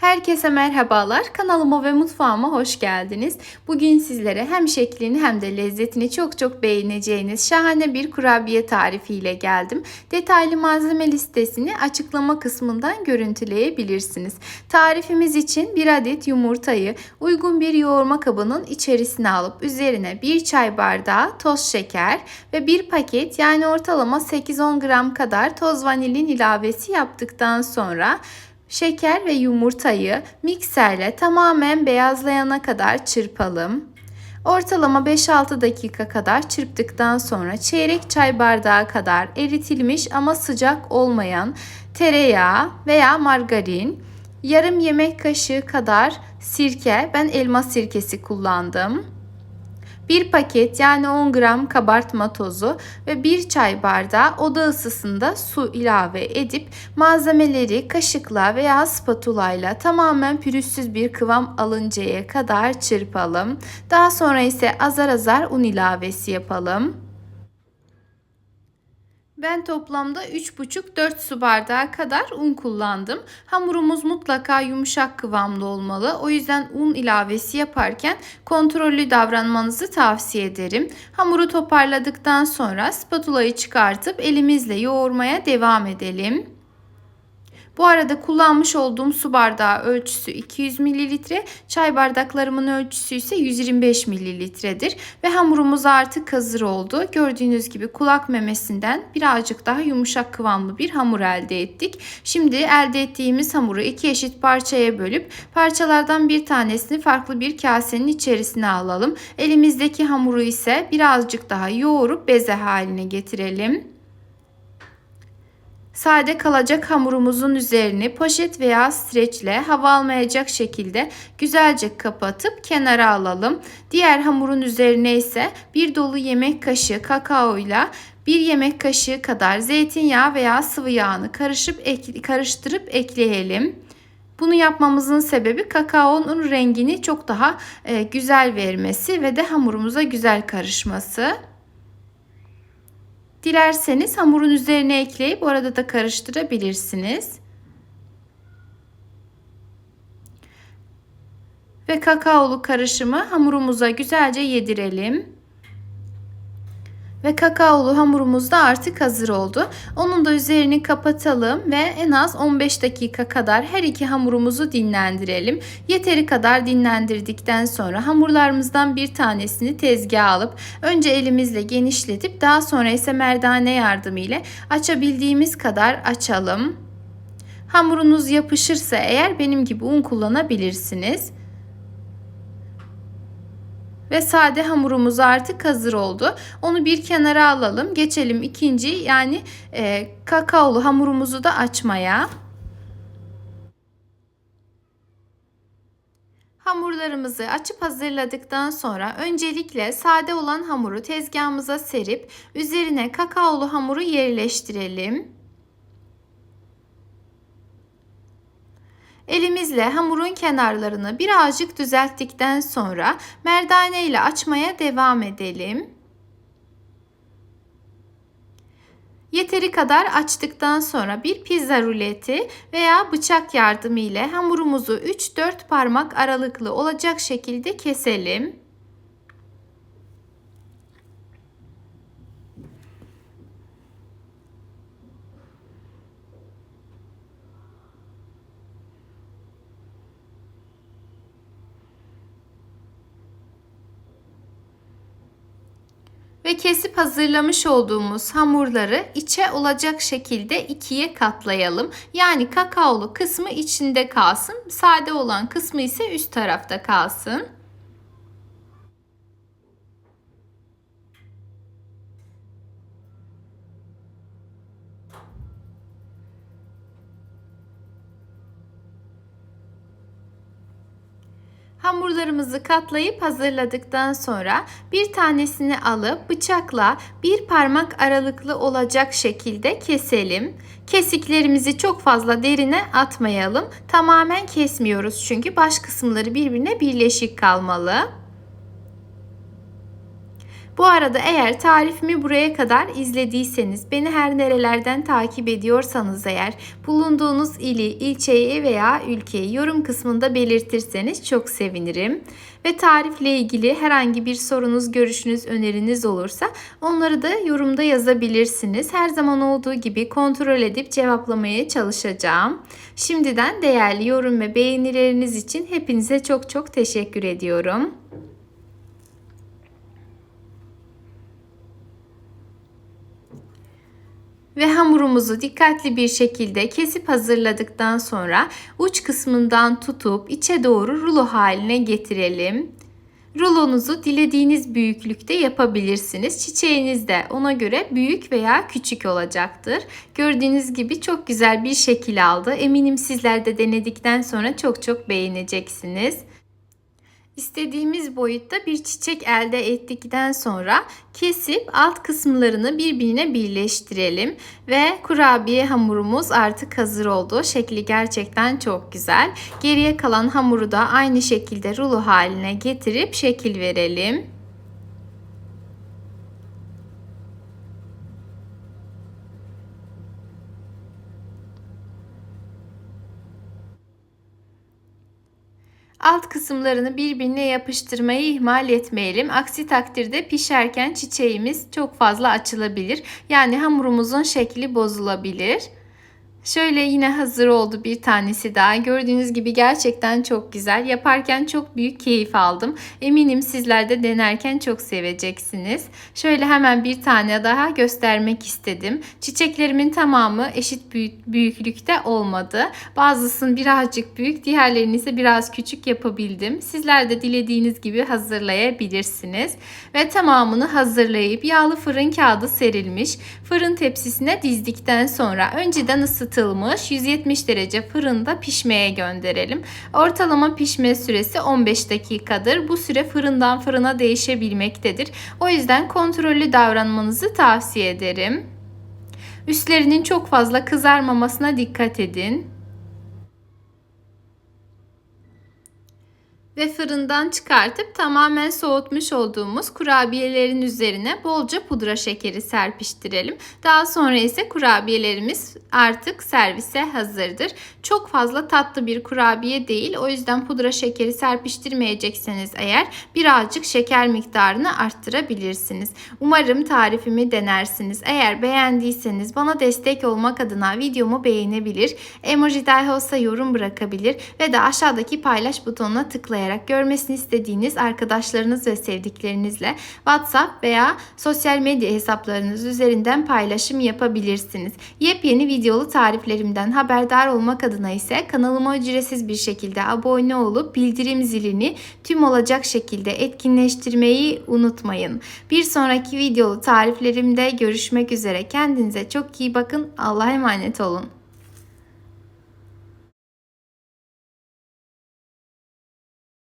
Herkese merhabalar. Kanalıma ve mutfağıma hoş geldiniz. Bugün sizlere hem şeklini hem de lezzetini çok çok beğeneceğiniz şahane bir kurabiye tarifiyle geldim. Detaylı malzeme listesini açıklama kısmından görüntüleyebilirsiniz. Tarifimiz için bir adet yumurtayı uygun bir yoğurma kabının içerisine alıp üzerine bir çay bardağı toz şeker ve bir paket yani ortalama 8-10 gram kadar toz vanilin ilavesi yaptıktan sonra Şeker ve yumurtayı mikserle tamamen beyazlayana kadar çırpalım. Ortalama 5-6 dakika kadar çırptıktan sonra çeyrek çay bardağı kadar eritilmiş ama sıcak olmayan tereyağı veya margarin, yarım yemek kaşığı kadar sirke, ben elma sirkesi kullandım. 1 paket yani 10 gram kabartma tozu ve 1 çay bardağı oda ısısında su ilave edip malzemeleri kaşıkla veya spatula ile tamamen pürüzsüz bir kıvam alıncaya kadar çırpalım. Daha sonra ise azar azar un ilavesi yapalım. Ben toplamda 3,5-4 su bardağı kadar un kullandım. Hamurumuz mutlaka yumuşak kıvamlı olmalı. O yüzden un ilavesi yaparken kontrollü davranmanızı tavsiye ederim. Hamuru toparladıktan sonra spatulayı çıkartıp elimizle yoğurmaya devam edelim. Bu arada kullanmış olduğum su bardağı ölçüsü 200 mililitre, çay bardaklarımın ölçüsü ise 125 mililitredir ve hamurumuz artık hazır oldu. Gördüğünüz gibi kulak memesinden birazcık daha yumuşak kıvamlı bir hamur elde ettik. Şimdi elde ettiğimiz hamuru iki eşit parçaya bölüp parçalardan bir tanesini farklı bir kasenin içerisine alalım. Elimizdeki hamuru ise birazcık daha yoğurup beze haline getirelim. Sade kalacak hamurumuzun üzerini poşet veya streçle hava almayacak şekilde güzelce kapatıp kenara alalım. Diğer hamurun üzerine ise bir dolu yemek kaşığı kakao ile bir yemek kaşığı kadar zeytinyağı veya sıvı yağını karışıp karıştırıp ekleyelim. Bunu yapmamızın sebebi kakaonun rengini çok daha e, güzel vermesi ve de hamurumuza güzel karışması. Dilerseniz hamurun üzerine ekleyip orada da karıştırabilirsiniz. Ve kakaolu karışımı hamurumuza güzelce yedirelim. Ve kakaolu hamurumuz da artık hazır oldu. Onun da üzerini kapatalım ve en az 15 dakika kadar her iki hamurumuzu dinlendirelim. Yeteri kadar dinlendirdikten sonra hamurlarımızdan bir tanesini tezgaha alıp önce elimizle genişletip daha sonra ise merdane yardımıyla açabildiğimiz kadar açalım. Hamurunuz yapışırsa eğer benim gibi un kullanabilirsiniz. Ve sade hamurumuz artık hazır oldu. Onu bir kenara alalım. Geçelim ikinci yani e, kakaolu hamurumuzu da açmaya. Hamurlarımızı açıp hazırladıktan sonra öncelikle sade olan hamuru tezgahımıza serip üzerine kakaolu hamuru yerleştirelim. Elimizle hamurun kenarlarını birazcık düzelttikten sonra merdane ile açmaya devam edelim. Yeteri kadar açtıktan sonra bir pizza ruleti veya bıçak yardımı ile hamurumuzu 3-4 parmak aralıklı olacak şekilde keselim. Ve kesip hazırlamış olduğumuz hamurları içe olacak şekilde ikiye katlayalım. Yani kakaolu kısmı içinde kalsın, sade olan kısmı ise üst tarafta kalsın. Hamurlarımızı katlayıp hazırladıktan sonra bir tanesini alıp bıçakla bir parmak aralıklı olacak şekilde keselim. Kesiklerimizi çok fazla derine atmayalım. Tamamen kesmiyoruz çünkü baş kısımları birbirine birleşik kalmalı. Bu arada eğer tarifimi buraya kadar izlediyseniz, beni her nerelerden takip ediyorsanız eğer bulunduğunuz ili, ilçeyi veya ülkeyi yorum kısmında belirtirseniz çok sevinirim. Ve tarifle ilgili herhangi bir sorunuz, görüşünüz, öneriniz olursa onları da yorumda yazabilirsiniz. Her zaman olduğu gibi kontrol edip cevaplamaya çalışacağım. Şimdiden değerli yorum ve beğenileriniz için hepinize çok çok teşekkür ediyorum. Ve hamurumuzu dikkatli bir şekilde kesip hazırladıktan sonra uç kısmından tutup içe doğru rulo haline getirelim. Rulonuzu dilediğiniz büyüklükte yapabilirsiniz. Çiçeğiniz de ona göre büyük veya küçük olacaktır. Gördüğünüz gibi çok güzel bir şekil aldı. Eminim sizler de denedikten sonra çok çok beğeneceksiniz. İstediğimiz boyutta bir çiçek elde ettikten sonra kesip alt kısımlarını birbirine birleştirelim ve kurabiye hamurumuz artık hazır oldu. Şekli gerçekten çok güzel. Geriye kalan hamuru da aynı şekilde rulo haline getirip şekil verelim. Alt kısımlarını birbirine yapıştırmayı ihmal etmeyelim. Aksi takdirde pişerken çiçeğimiz çok fazla açılabilir. Yani hamurumuzun şekli bozulabilir. Şöyle yine hazır oldu bir tanesi daha. Gördüğünüz gibi gerçekten çok güzel. Yaparken çok büyük keyif aldım. Eminim sizler de denerken çok seveceksiniz. Şöyle hemen bir tane daha göstermek istedim. Çiçeklerimin tamamı eşit büyüklükte olmadı. Bazısını birazcık büyük, diğerlerini ise biraz küçük yapabildim. Sizler de dilediğiniz gibi hazırlayabilirsiniz. Ve tamamını hazırlayıp yağlı fırın kağıdı serilmiş fırın tepsisine dizdikten sonra önceden ısıtılmış ısıtılmış 170 derece fırında pişmeye gönderelim. Ortalama pişme süresi 15 dakikadır. Bu süre fırından fırına değişebilmektedir. O yüzden kontrollü davranmanızı tavsiye ederim. Üstlerinin çok fazla kızarmamasına dikkat edin. Ve fırından çıkartıp tamamen soğutmuş olduğumuz kurabiyelerin üzerine bolca pudra şekeri serpiştirelim. Daha sonra ise kurabiyelerimiz artık servise hazırdır. Çok fazla tatlı bir kurabiye değil. O yüzden pudra şekeri serpiştirmeyecekseniz eğer birazcık şeker miktarını arttırabilirsiniz. Umarım tarifimi denersiniz. Eğer beğendiyseniz bana destek olmak adına videomu beğenebilir, emoji dahi olsa yorum bırakabilir ve de aşağıdaki paylaş butonuna tıklayarak tıklayarak görmesini istediğiniz arkadaşlarınız ve sevdiklerinizle WhatsApp veya sosyal medya hesaplarınız üzerinden paylaşım yapabilirsiniz. Yepyeni videolu tariflerimden haberdar olmak adına ise kanalıma ücretsiz bir şekilde abone olup bildirim zilini tüm olacak şekilde etkinleştirmeyi unutmayın. Bir sonraki videolu tariflerimde görüşmek üzere. Kendinize çok iyi bakın. Allah'a emanet olun.